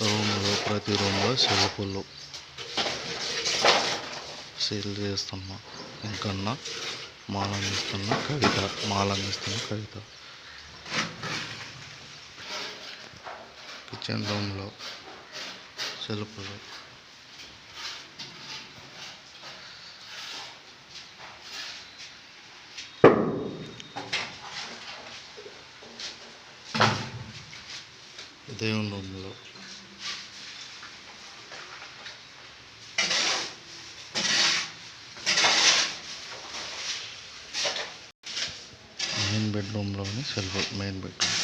రూమ్లో ప్రతి రూమ్లో సెల్ఫులు. సేల్ చేస్తున్నా ఇంకన్నా మాలందిస్తున్న కవిత మాలందిస్తున్న కవిత. కిచెన్ రూమ్లో సెల్ఫులు. దేవుని రూమ్లో. మెయిన్ బెడ్రూమ్లోని సెల్ఫ్ మెయిన్ బెడ్రూమ్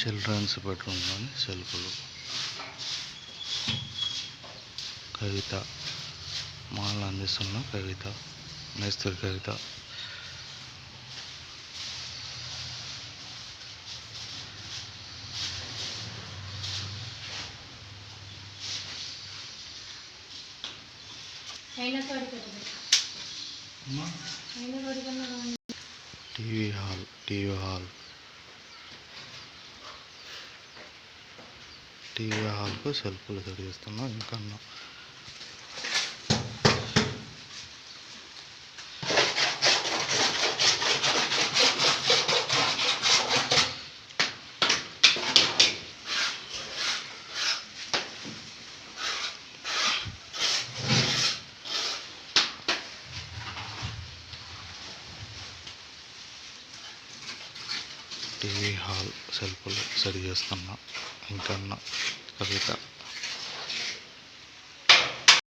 చిల్డ్రన్స్ బెడ్రూమ్లోని సెల్ఫ్లు కవిత మాలను అందిస్తున్న కవిత మేస్త్రి Kavitha. TV hall TV hall. TV హాల్కు సెల్ఫ్లు సెట్ చేస్తున్నాం ఇంకన్నా. టీవీ హాల్ సెల్ఫ్లు సరి చేస్తున్నా ఇంకన్నా కవిత.